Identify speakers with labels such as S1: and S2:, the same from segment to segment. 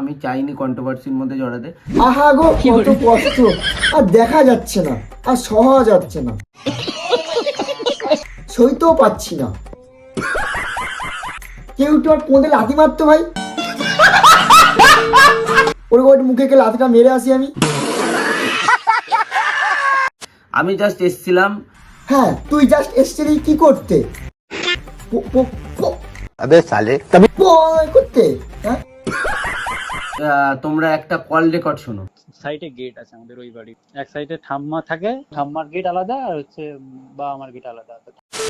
S1: আমি চাইনি কন্ট্রোভার্সির মধ্যে জড়াতে।
S2: আহা গো কত কষ্ট। আর দেখা যাচ্ছে না আর সহা যাচ্ছে না। সইতেও পাচ্ছি না। কেউ তো আর কোঁদে লাথি মারতো ভাই? ওরে একটু মুখে কে লাথিটা মেরে আসি আমি?
S1: আমি জাস্ট এসছিলাম।
S2: হ্যাঁ তুই জাস্ট এসছিলি কি করতে?
S3: আবে সালে।
S2: তুমি করতে হ্যাঁ?
S1: তোমরা একটা কল রেকর্ড শোনো।
S4: সাইডে গেট আছে আমাদের ওই বাড়ি এক সাইডে ঠাম্মা থাকে ঠাম্মার গেট আলাদা আর হচ্ছে বা আমার গেট আলাদা।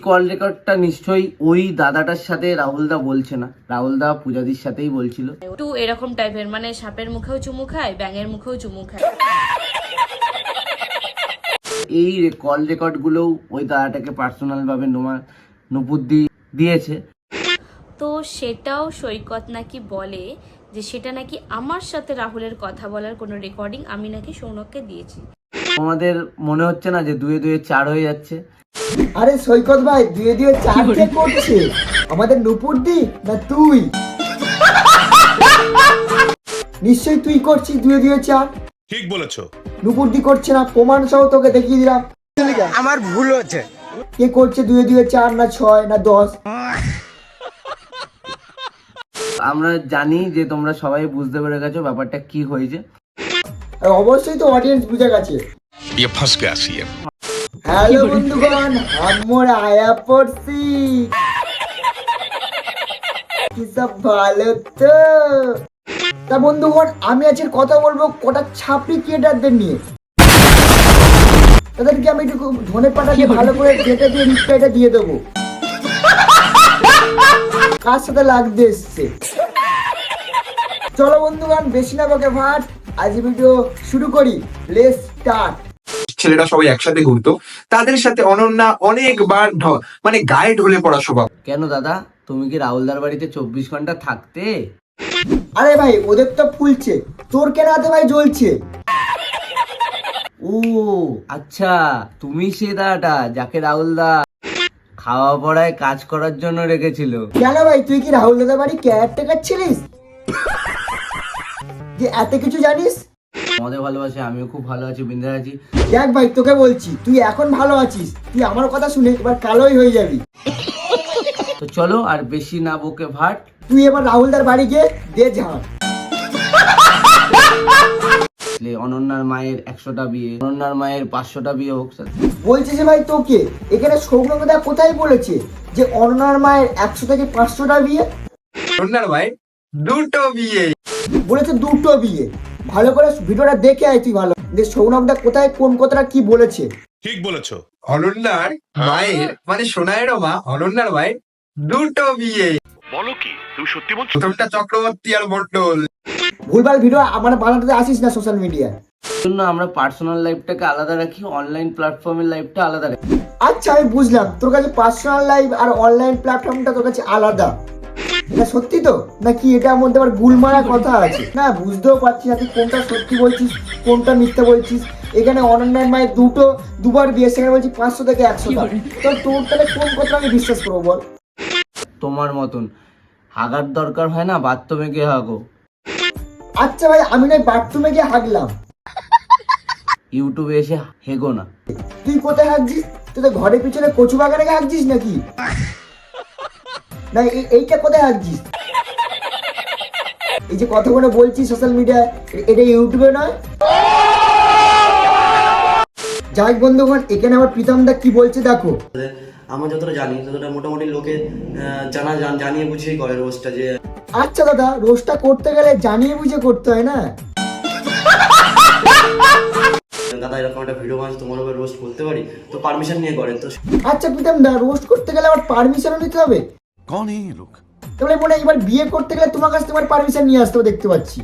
S1: কল রেকর্ডটা নিশ্চয়ই ওই দাদাটার সাথে রাহুলদা বলছে না। রাহুলদা পূজাদির সাথেই বলছিল।
S5: একটু এরকম টাইপের মানে সাপের মুখেও চুমু খায় ব্যাঙের মুখেও চুমু খায়।
S1: এই কল রেকর্ড গুলোও ওই দাদাটাকে পার্সোনাল ভাবে নোমা নুপুদ্দি দিয়েছে।
S5: তো সেটাও সৈকত নাকি বলে যে সেটা নাকি আমার সাথে রাহুলের কথা বলার কোনো রেকর্ডিং আমি নাকি সৌনককে দিয়েছি।
S1: আমাদের মনে হচ্ছে না যে দুয়ে দুয়ে চার হয়ে যাচ্ছে।
S2: আরে সৈকত ভাই দুয়ে দুয়ে চারটে করছে? আমাদের নুপুর দি না তুই? নিশ্চয়ই তুই করছিস দুয়ে দুয়ে চার।
S6: ঠিক বলেছ।
S2: নুপুর দি করছে না প্রমাণ সহ তোকে দেখিয়ে দিলাম।
S3: আমার ভুল হচ্ছে।
S2: কে করছে দুয়ে দুয়ে চার না ছয় না দশ?
S1: আমরা জানি যে তোমরা সবাই বুঝতে পেরে গেছো ব্যাপারটা কি হয়েছে
S2: আর অবশ্যই তো অডিয়েন্স বুঝে গেছে
S6: ये फंस गया सीएम
S2: হ্যালো বন্ধুগণ আমরা আয়া পড়ছি কি সব ভালো তো তা বন্ধুগণ আমি আজকে কথা বলবো কটা ছাপড়ি ক্রিয়েটারদের নিয়ে তাদেরকে আমি একটু ধনে পাটাকে ভালো করে কেটে দিয়ে রিপ্লাইটা দিয়ে দেবো কার সাথে লাগতে এসছে চলো বন্ধুগণ বেশি না বকে ভাট। আজ ভিডিও শুরু করি। লেস স্টার্ট
S7: ছেলেরা সবাই একসাথে ঘুরতো তাদের সাথে অনন্যা অনেকবার মানে গায়ে ঢলে পড়া স্বভাব।
S1: কেন দাদা? তুমি কি রাহুলদার বাড়িতে চব্বিশ ঘণ্টা থাকতে?
S2: আরে ভাই ওদের তো ফুলছে। তোর কেন হাতে ভাই জ্বলছে?
S1: ও আচ্ছা তুমি সে দাদাটা যাকে রাহুল দা খাওয়া পড়ায় কাজ করার জন্য রেখেছিল।
S2: কেন ভাই তুই কি রাহুল দাদা বাড়ি কেয়ারটেকার ছিলিস যে এত কিছু জানিস?
S1: আমাদের ভালোবাসে আমিও খুব ভালো আছি বিন্দাস আছি।
S2: দেখ ভাই তোকে বলছি তুই এখন ভালো আছিস তুই আমার কথা শুনে এবার কালোই হয়ে যাবি।
S1: তো চলো আর বেশি না বকে ভাট।
S2: তুই এবার রাহুলদার বাড়ি গিয়ে দে ঝাড়।
S1: অনন্যার মায়ের একশোটা বিয়ে অনন্যার মায়ের পাঁচশোটা বিয়ে হোক
S2: বলছে যে ভাই তোকে এখানে সৌগ্রদা কোথায় বলেছে যে অনন্যার মায়ের একশো থেকে পাঁচশোটা বিয়ে?
S7: অনন্যার ভাই? দুটো বিয়ে।
S2: বলেছে দুটো বিয়ে। ভালো করে ভিডিওটা দেখে আয় তুই ভালো। যে সৌনকদা কোথায় কোন কথাটা কি বলেছে?
S6: ঠিক বলেছ।
S7: অনন্যার মায়ের মানে সোনায়েরও মা অনন্যার মায়ের দুটো বিয়ে।
S6: বলো কি তুমি সত্যি বলছো?
S7: প্রথমটা চক্রবর্তী আর মন্ডল
S2: ভুলভাল ভিডিও আমার বানাতে আসিস না সোশ্যাল মিডিয়ায়।
S1: জন্য আমরা পার্সোনাল লাইফটাকে আলাদা রাখি অনলাইন প্ল্যাটফর্মের লাইফটা আলাদা রাখি।
S2: আচ্ছা আমি বুঝলাম। তোর কাছে পার্সোনাল লাইফ আর অনলাইন প্ল্যাটফর্মটা তোর কাছে আলাদা। এটা সত্যি তো? নাকি এটার মধ্যে আবার গুলমারা কথা আছে? না বুঝতেও পারছি না তুই কোনটা সত্যি বলছিস কোনটা মিথ্যা বলছিস। এখানে অনলাইন মায়ের দুটো দুবার বিয়ে সেখানে বলছি পাঁচশো থেকে একশো তো তোর তাহলে কোন কথা আমি বিশ্বাস করব বল?
S1: তোমার মতন। হাগার দরকার হয় না বাথরুমে গিয়ে হাগো।
S2: আচ্ছা ভাই আমি নয় বাথরুমে গিয়ে হাগলাম।
S1: ইউটিউবে এসে হেগো না।
S2: তুই কোথায় হাগছিস? তুই তো ঘরের পিছনে কচু বাগানে হাগছিস নাকি? না এই- এইটা কোথায় হাগছিস এই যে কথাগুলো বলছি সোশ্যাল মিডিয়ায় এটা ইউটিউবে নয়? যাই বন্ধুগণ এখানে আমার প্রীতম দা কি বলছে দেখো।
S8: আমরা যতটা জানি ততটা মোটামুটি লোকে জানা জান- জানিয়ে বুঝিয়ে করে রোজটা যে
S2: আচ্ছা দাদা রোস্টটা করতে গেলে জানিয়ে বুঝে করতে হয় না?
S8: দাদা এরকম একটা ভিডিও বানাচ্ছি তোমার উপরে রোস্ট করতে পারি? তো পারমিশন নিয়ে করে তো
S2: আচ্ছা প্রীতম দা রোস্ট করতে গেলে আবার পারমিশনও নিতে হবে?
S6: कौन है ये लोग
S2: তাহলে মনে হয় এবার বিয়ে করতে গেলে তোমার কাছ থেকে আবার পারমিশন নিয়ে আসতে হবে দেখতে পাচ্ছি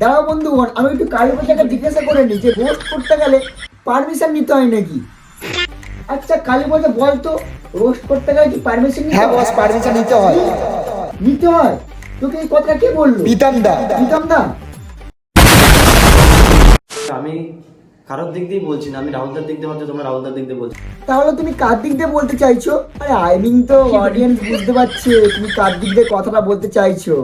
S2: দাঁড়াও বন্ধুগণ আমি একটু কালী পূজাকে জিজ্ঞাসা করে নিই যে রোস্ট করতে গেলে পারমিশন নিতে হয় নাকি আচ্ছা কালী পূজা বলতো রোস্ট করতে গেলে কি পারমিশন নিতে
S3: হ্যাঁ,
S2: হয়
S3: boss, permission নিতে হয়।
S2: নিতে হয় তোকে এই কথা কে বললো
S3: প্রীতম দা
S2: প্রীতম দা
S8: আমি কারোর দিক দিয়ে বলছি না আমি রাহুলদার দিক দিয়ে ভাবছি তোমরা রাহুলদার দিক দিয়ে বলছো।
S2: তাহলে তুমি কার দিক দিয়ে বলতে চাইছো? আরে আই মিন তো অডিয়েন্স বুঝতে পারছে তুমি কার দিক দিয়ে কথাটা বলতে চাইছো।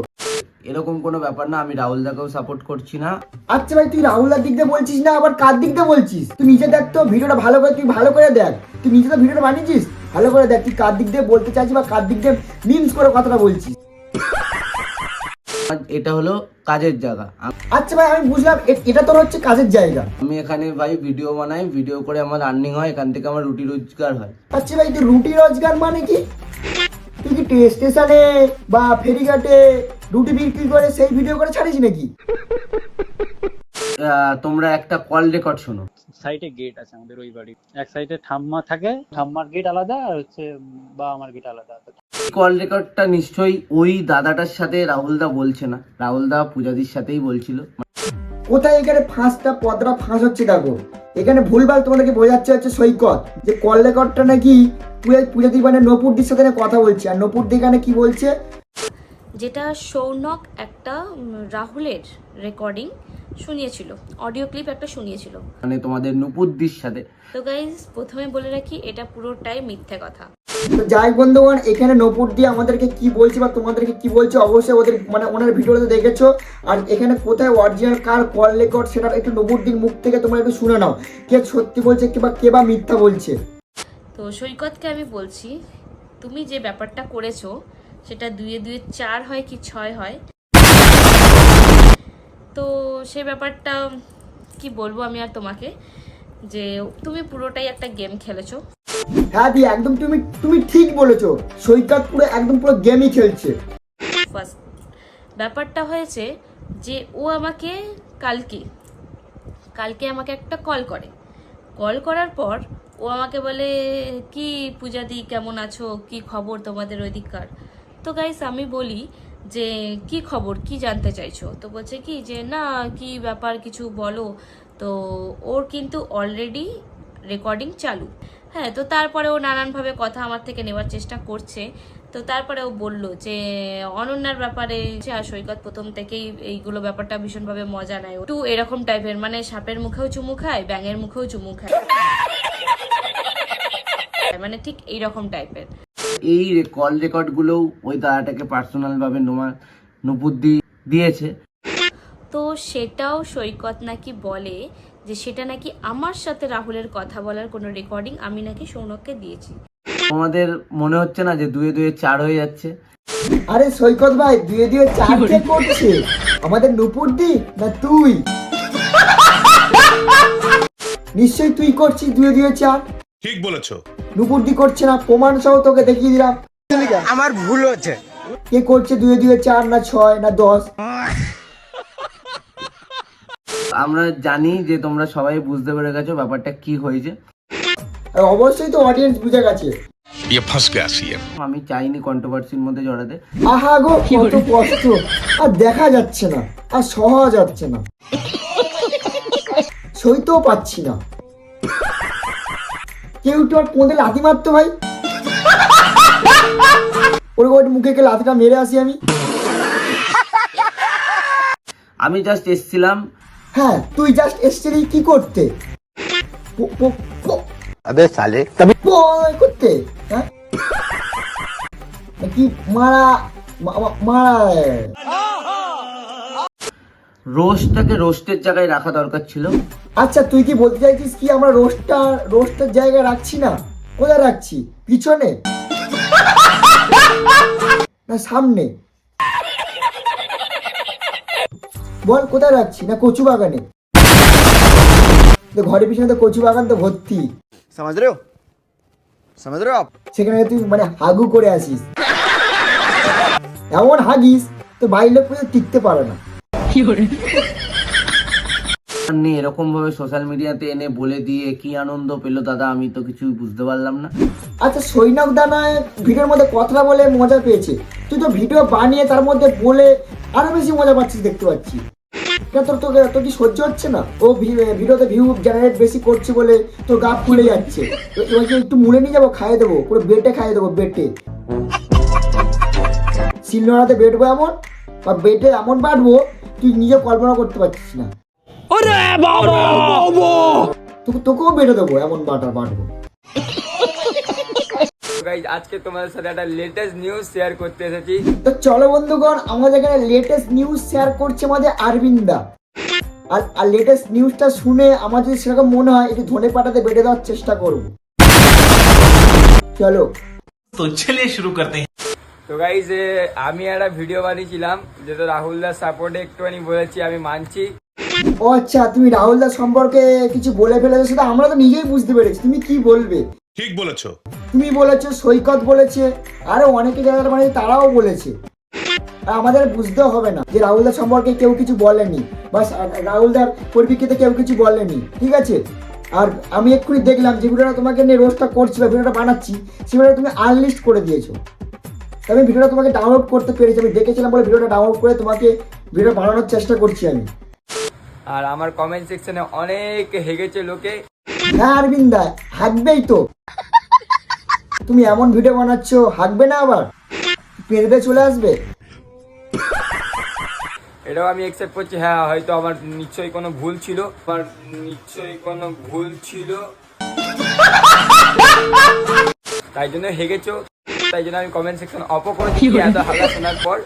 S1: এরকম কোনো ব্যাপার না আমি রাহুল দাকেও সাপোর্ট করছি না।
S2: আচ্ছা ভাই তুই রাহুলদার দিক দিয়ে বলছিস না আবার কার দিক দিয়ে বলছিস? তুই নিজে দেখ তো ভিডিওটা ভালো করে তুই ভালো করে দেখ। তুই নিজে তো ভিডিওটা বানিয়েছিস ভালো করে দেখ তুই কার দিক দিয়ে বলতে চাইছিস বা কার দিক দিয়ে মিমস করে কথাটা বলছিস।
S1: এটা হলো কাজের জায়গা।
S2: আচ্ছা ভাই আমি বুঝলাম এটা তোর হচ্ছে কাজের জায়গা।
S1: আমি এখানে ভাই ভিডিও বানাই ভিডিও করে আমার আর্নিং হয় এখান থেকে আমার রুটি রোজগার হয়।
S2: আচ্ছা ভাই তুই রুটি রোজগার মানে কি? তুই কি স্টেশনে বা ফেরিঘাটে রুটি বিক্রি করে সেই ভিডিও করে ছাড়িস নাকি?
S1: তোমরা একটা কল রেকর্ড শোনো।
S4: সাইডে গেট আছে আমাদের ওই বাড়ি এক সাইডে ঠাম্মা থাকে ঠাম্মার গেট আলাদা আর হচ্ছে বা আমার গেট আলাদা।
S1: কল রেকর্ডটা নিশ্চয়ই ওই দাদাটার সাথে রাহুল দা বলছে না। রাহুল দা পূজাদির সাথেই বলছিল।
S2: কোথায় এখানে ফাঁসটা পদরা ফাঁস হচ্ছে কাকু এখানে ভুলভাল তোমাদেরকে বোঝাচ্ছে হচ্ছে সৈকত যে কল রেকর্ডটা নাকি পূজা পূজাদি মানে নপুরদির সাথে নাকি কথা বলছে। আর নপুরদি এখানে কি বলছে?
S5: যেটা সৌনক একটা রাহুলের রেকর্ডিং শুনিয়েছিল। অডিও ক্লিপ একটা শুনিয়েছিল।
S1: মানে তোমাদের নুপুরদির সাথে।
S5: তো গাইজ প্রথমে বলে রাখি এটা পুরোটাই মিথ্যে কথা।
S2: তো যাই বন্ধুগণ এখানে নপুর দিয়ে আমাদেরকে কি বলছে বা তোমাদেরকে কি বলছে অবশ্যই ওদের মানে ওনার ভিডিওতে দেখেছ। আর এখানে কোথায় অরিজিনাল কার কল রেকর্ড সেটা একটু নপুরদির মুখ থেকে তোমরা একটু শুনে নাও। কে সত্যি বলছে কে বা কে বা মিথ্যা বলছে।
S5: তো সৈকতকে আমি বলছি তুমি যে ব্যাপারটা করেছ সেটা দুয়ে দুয়ে চার হয় কি ছয় হয় সেই ব্যাপারটা কি বলব আমি আর তোমাকে যে তুমি পুরোটাই একটা গেম খেলেছো।
S2: হ্যাঁ দি একদম তুমি তুমি ঠিক বলেছ। সৈকত পুরো একদম পুরো গেমই খেলছে।
S5: ফার্স্ট ব্যাপারটা হয়েছে যে ও আমাকে কালকে কালকে আমাকে একটা কল করে। কল করার পর ও আমাকে বলে কি পূজাদি কেমন আছো? কি খবর তোমাদের ওইদিককার? তো গাইস আমি বলি যে কি খবর, কি জানতে চাইছো? তো বলছে কি যে, না, কি ব্যাপার কিছু বলো। তো ওর কিন্তু অলরেডি রেকর্ডিং চালু। হ্যাঁ তো তারপরে ও নানানভাবে কথা আমার থেকে নেওয়ার চেষ্টা করছে। তো তারপরে ও বলল যে, অনন্যার ব্যাপারে যে আর সৈকত প্রথম থেকেই এইগুলো ব্যাপারটা ভীষণভাবে মজা নেয়। একটু এরকম টাইপের মানে সাপের মুখেও চুমু খায়, ব্যাঙের মুখেও চুমু খায়। মানে ঠিক এইরকম টাইপের
S1: এই কল রেকর্ড গুলোও ওই দাদাটাকে পার্সোনাল ভাবে নোমা নুপুরদি দিয়েছে।
S5: তো সেটাও সৈকত নাকি বলে যে সেটা নাকি আমার সাথে রাহুলের কথা বলার কোনো রেকর্ডিং আমি নাকি সৌনককে দিয়েছি।
S1: আমাদের মনে হচ্ছে না যে দুয়ে দুয়ে চার হয়ে যাচ্ছে?
S2: আরে সৈকত ভাই দুয়ে দুয়ে চার কে করছে? আমাদের নুপুর দি না তুই? নিশ্চয়ই তুই করছিস দুয়ে দুয়ে চার?
S6: ঠিক বলেছো
S2: নুপুর দি করছে না প্রমাণ সহ তোকে দেখিয়ে দিলাম
S3: আমার ভুল হচ্ছে
S2: কে করছে দুয়ে দুয়ে চার না ছয় না দশ
S1: আমরা জানি যে তোমরা সবাই বুঝতে পেরে গেছো ব্যাপারটা কি হয়েছে
S2: আর অবশ্যই তো অডিয়েন্স বুঝে গেছে
S6: ये फंस गया सीएम
S1: আমি চাইনি কন্ট্রোভার্সির মধ্যে জড়াতে
S2: আহা গো কত কষ্ট আর দেখা যাচ্ছে না আর সহা যাচ্ছে না সইতেও পাচ্ছি না কেউ তো আর কোঁদে লাথি মারতো ভাই? ওর ওরকম মুখে কে লাথিটা মেরে আসি আমি?
S1: আমি জাস্ট এসছিলাম।
S2: হ্যাঁ তুই জাস্ট এসছিলি কি করতে?
S3: আবে সালে তুমি
S2: কই করতে হ্যাঁ? কি মারা মারা।
S1: রোস্টটাকে রোস্টের জায়গায় রাখা দরকার ছিল।
S2: আচ্ছা তুই কি বলতে চাইছিস কি আমরা রোস্টটা রোস্টের জায়গায় রাখছি না? কোথায় রাখছি? পিছনে? না সামনে? বল কোথায় রাখছি? না কচু বাগানে? তো ঘরের পিছনে তো কচু বাগান তো ভর্তি। সেখানে তুই মানে হাগু করে আসিস। এমন হাগিস তো বাইরের লোক টিকতে পারে না।
S1: এরকম ভাবে সোশ্যাল মিডিয়াতে এনে বলে দিয়ে কি আনন্দ পেল দাদা, আমি তো কিছু বুঝতে পারলাম না।
S2: আচ্ছা সৈনক দানায় ভিডিওর মধ্যে কথা বলে মজা পেয়েছে। তুই তো ভিডিও বানিয়ে তার মধ্যে বলে আরও বেশি মজা পাচ্ছিস দেখতে পাচ্ছি। তোকে তোর কি সহ্য হচ্ছে না? ও ভিডিওতে ভিউ জেনারেট বেশি করছে বলে তোর গা ফুলে যাচ্ছে। তো এবার একটু মুড়ে নিয়ে যাব, খাইয়ে দেবো? পুরো বেটে খাইয়ে দেবো বেটে শিলনোড়াতে বেটবো এমন? বা বেটে এমন বাটবো তুই নিজে কল্পনা করতে পারছিস না। তোকে তোকেও বেড়ে দেবো এমন বাটার বাটবো।
S9: আজকে তোমাদের সাথে একটা লেটেস্ট নিউজ শেয়ার করতে এসেছি।
S2: তো চলো বন্ধুগণ আমাদের এখানে লেটেস্ট নিউজ শেয়ার করছে আমাদের আরবিন্দা আর আর লেটেস্ট নিউজটা শুনে আমার যদি সেরকম মনে হয় একটু ধনে পাটাতে বেটে দেওয়ার চেষ্টা করব। চলো।
S9: তো গাইজ আমি একটা ভিডিও বানিয়েছিলাম যেটা রাহুল দাস সাপোর্টে একটুখানি বলেছি আমি মানছি।
S2: ও আচ্ছা তুমি রাহুল দাস সম্পর্কে কিছু বলে ফেলেছো সেটা আমরা তো নিজেই বুঝতে পেরেছি। তুমি কি বলবে?
S6: ঠিক বলেছ।
S2: তুমি বলেছ সৈকত বলেছে আরও অনেকে যারা মানে তারাও বলেছে। আর আমাদের বুঝতেও হবে না যে রাহুল দাস সম্পর্কে কেউ কিছু বলেনি বা রাহুল দার পরিপ্রেক্ষিতে কেউ কিছু বলেনি ঠিক আছে? আর আমি এক্ষুনি দেখলাম যে ভিডিওটা তোমাকে নিয়ে রোজটা করছি বা ভিডিওটা বানাচ্ছি সে ভিডিওটা তুমি আনলিস্ট করে দিয়েছ। আমি ভিডিওটা তোমাকে ডাউনলোড করতে পেরেছি আমি দেখেছিলাম বলে ভিডিওটা ডাউনলোড করে তোমাকে ভিডিও বানানোর চেষ্টা করছি আমি।
S9: আর আমার কমেন্ট সেকশনে অনেক হেগেছে লোকে।
S2: হ্যাঁ অরবিন্দা হাঁকবেই তো। তুমি এমন ভিডিও বানাচ্ছ হাঁকবে না আবার? পেরবে চলে আসবে?
S9: এটাও আমি একসেপ্ট করছি। হ্যাঁ হয়তো আমার নিশ্চয়ই কোনো ভুল ছিল। আমার নিশ্চয়ই কোনো ভুল ছিল। তাই জন্য হেগেছো। তাই জন্য আমি কমেন্ট সেকশন করে দিচ্ছি এত হাল্লা শোনার পর।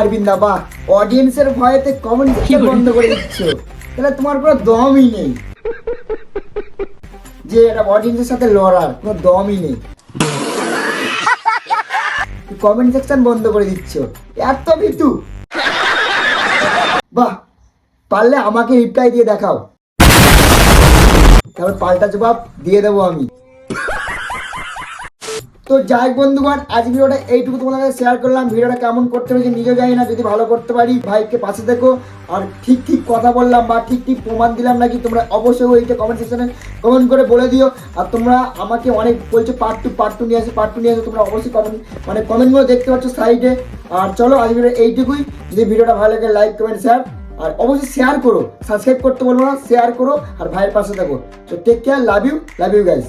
S2: অরবিন্দা বাহ। অডিয়েন্সের ভয়েতে কমেন্ট সেকশন বন্ধ করে দিচ্ছ। তাহলে তোমার কোনো দমই নেই। যে এটা অডিয়েন্সের সাথে লড়ার কোনো দমই নেই। কমেন্ট সেকশন বন্ধ করে দিচ্ছ। এত ভিতু। বাহ পারলে আমাকে রিপ্লাই দিয়ে দেখাও। তারপর পাল্টা জবাব দিয়ে দেবো আমি। তো যাই বন্ধুগণ আজ ভিডিওটা এইটুকু তোমাদের শেয়ার করলাম। ভিডিওটা কেমন করতে হয়েছে নিজেও জানি না, যদি ভালো করতে পারি, ভাইকে পাশে দেখো। আর ঠিক ঠিক কথা বললাম বা ঠিক ঠিক প্রমাণ দিলাম নাকি, তোমরা অবশ্যই ওইটা কমেন্ট সেকশনে কমেন্ট করে বলে দিও। আর তোমরা আমাকে অনেক বলছো পার্ট টু পার্ট টু নিয়ে আসো পার্ট টু নিয়ে আসো তোমরা অবশ্যই কমেন্ট মানে কমেন্টগুলো দেখতে পাচ্ছ সাইডে আর চলো আজ ভিডিও এইটুকুই। যদি ভিডিওটা ভালো লাগে লাইক কমেন্ট শেয়ার আর অবশ্যই শেয়ার করো সাবস্ক্রাইব করতে বলব না শেয়ার করো, আর ভাইয়ের পাশে থাকো তো take care love you love you guys